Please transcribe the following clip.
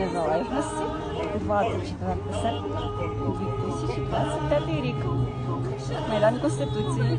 незалежності 24 серпня 2025 рік. Майдан Конституції.